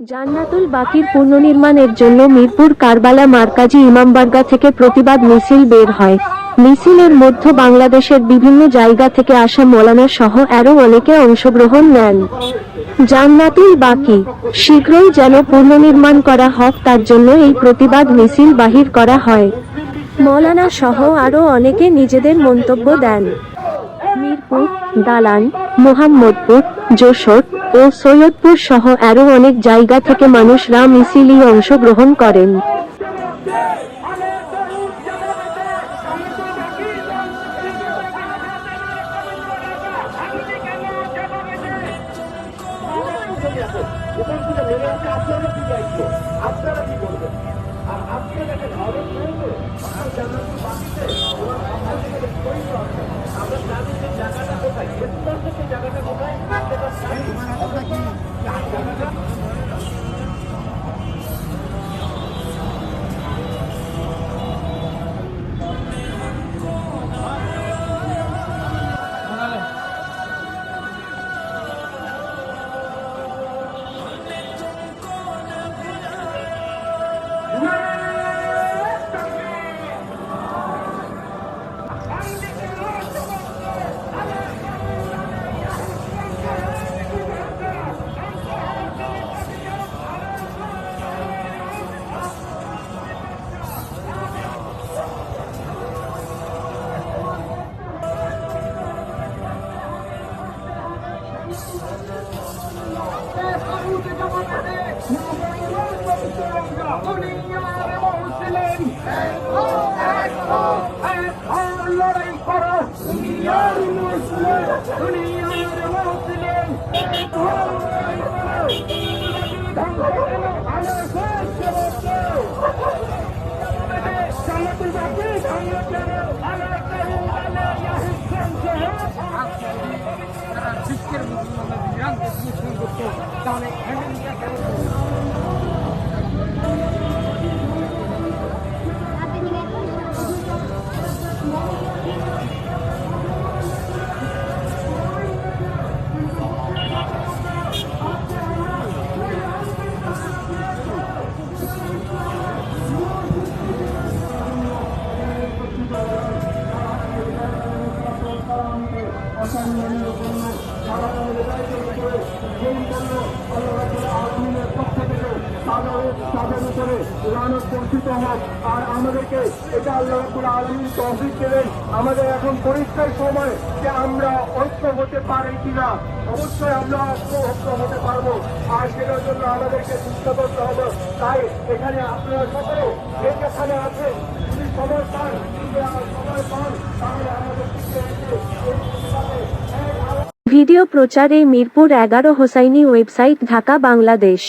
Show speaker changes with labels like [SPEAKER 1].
[SPEAKER 1] জান্নাতুল বাকির পুনর্নির্মাণের জন্য মিরপুর কারবালা মার্কাজি ইমামবার্গা থেকে প্রতিবাদ মিছিল বের হয়। মিছিলের মধ্য বাংলাদেশের বিভিন্ন জায়গা থেকে আসা মৌলানা সহ আরও অনেকে অংশগ্রহণ নেন। জান্নাতুল বাকি, শীঘ্রই যেন পুনর্নির্মাণ করা হোক, তার জন্য এই প্রতিবাদ মিছিল বাহির করা হয়। মৌলানা সহ আরও অনেকে নিজেদের মন্তব্য দেন। মিরপুর, দালান, মোহাম্মদপুর, যশোর ও সৈয়দপুর সহ আরও অনেক জায়গা থেকে মানুষরা মিছিলে অংশগ্রহণ করেন।
[SPEAKER 2] আপনারা কি আর দেখেন বাকিতে আমরা জানি যে জায়গাটা কোথায় লড়াই করো দুনিয়ার মুসলিম দুনিয়ার মুসলিম
[SPEAKER 3] তারা তাহলে
[SPEAKER 2] আর আমাদেরকে এটা আল্লাহ রাব্বুল আলমীর তহবিল দেবেন আমাদের এখন পরীক্ষার সময় যে আমরা ঐক্য হতে পারি কিনা অবশ্যই আমরা ঐক্য হতে পারব আর সেটার জন্য আমাদেরকে চিন্তা করতে হবে তাই এখানে আপনারা সকলে যেখানে আছেন যদি সময় পান সময় পান তাহলে আমাদের
[SPEAKER 1] ভিডিও প্রচারে মিরপুর এগারো হোসাইনি ওয়েবসাইট ঢাকা বাংলাদেশ।